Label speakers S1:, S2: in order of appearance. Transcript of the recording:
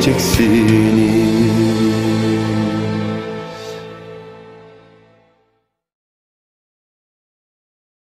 S1: bileceksiniz